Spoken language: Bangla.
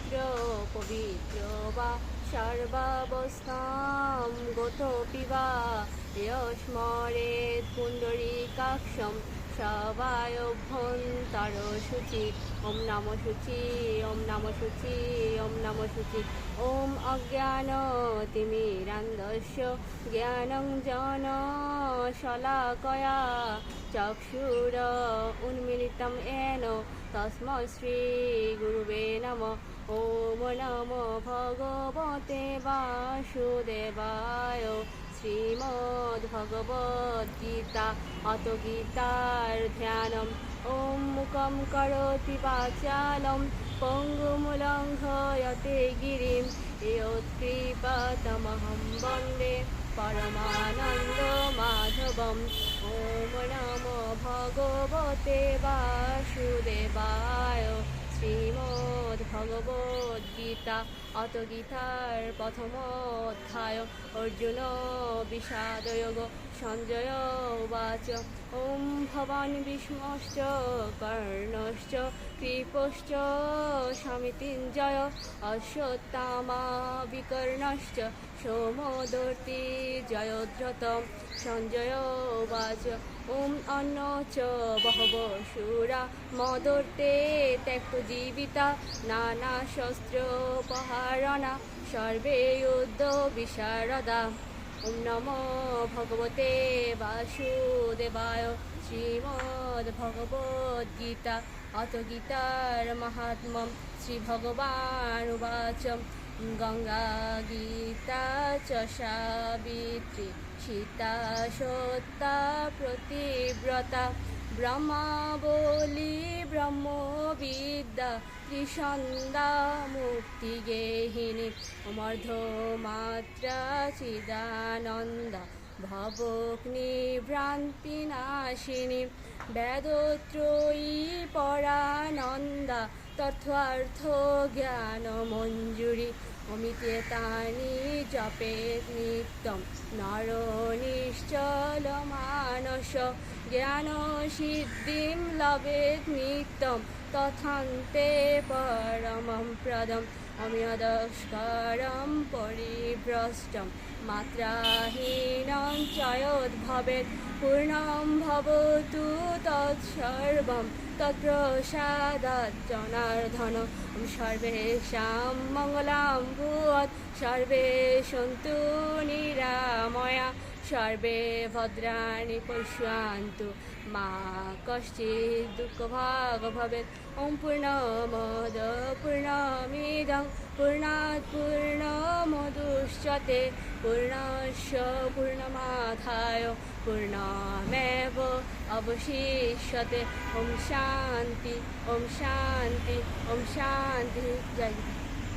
পবিত্র পবিত্র বা সর্বাবস্থাম গত পিবা স্মরেৎ পুণ্ডরীকাক্ষম সবায় অভ্যন্তর শুচি ওম নম শুচি ওম নম শুচি ওম নম শুচি ওম অজ্ঞান তিমিরান্দস্য জ্ঞানং জন শলাকয়া। চক্ষুর উন্মিলিতম এন, তস্ম শ্রী গুরুবে নম। ওম নম ভগবতে বাসুদেবায়। श्रीमद्भगवद्गीता अतो गीतार्ध्यानम् ॐ मुखं करोति पाचालं पङ्गुमुलङ्घयते गिरिं यत्कृपतमहं वन्दे परमानन्दमाधवम् ॐ नमो भगवते वासुदेवाय श्रीमद् শ্রীমদ্ ভগবদ্গীতা অত গীতার প্রথম অধ্যায়। অর্জুন বিষাদয়োগ সঞ্জয় উবাচ ওম ভবান বিষ্ণুশ্চ, কর্ণশ্চ, কৃপশ্চ সমিতিঞ্জয় অশ্বত্থামা বিকর্ণশ্চ, সোমদর্তি জয়দ্রতম সঞ্জয় উবাচ ওম অন্ন চ বহব সুরা মদর্তে ত্যক্ত জীবিতা, নানা শস্ত্র শস্ত্রোপহারণা, সর্বে যুদ্ধ বিশারদা। ওম নমো ভগবতে বাসুদেবায় শ্রীমদ্ ভগবদ্গীতা অত গীতার মাহাত্ম্যম শ্রী ভগবান উবাচ গঙ্গা গীতা চ সাবিত্রী সীতা সত্তা প্রতিব্রতা ব্রহ্মাবলী ব্রহ্মবিদ্যা ত্রিসন্দা মুক্তি গেহিনী, অমর্ধমাত্রা চিদানন্দ নাশিনী, বেদত্রয়ী পরানন্দা, তথ্যার্থ জ্ঞান মঞ্জুরি জপে নিত্যম। নর নিশ্চল মানস জ্ঞান সিদ্ধিম লভে নিত্যম। তথান্তে পরমম প্রদম, অমিয়দস্করম পরিভ্রষ্টম। মাত্রাহীনম চয়োদ্ভবেत् পূর্ণম ভবতু তৎসর্বম তৎপ্রসাদাৎ জনার্দন সর্বেষাং মঙ্গলাং ভূয়াৎ সর্বে সন্তু নিরাময়া। সর্বে ভদ্রাণি পশ্যন্তু মা কশ্চিৎ দুঃখভাগ ভবে ওম পূর্ণ মদ পূর্ণমদ, পূর্ণমিদং, পূর্ণাৎ পূর্ণমদুষ্যতে, পূর্ণস্য পূর্ণমাধায় পূর্ণমেব অবশিষতে ওম শান্তি ওম শান্তি ওম শান্তি। জয়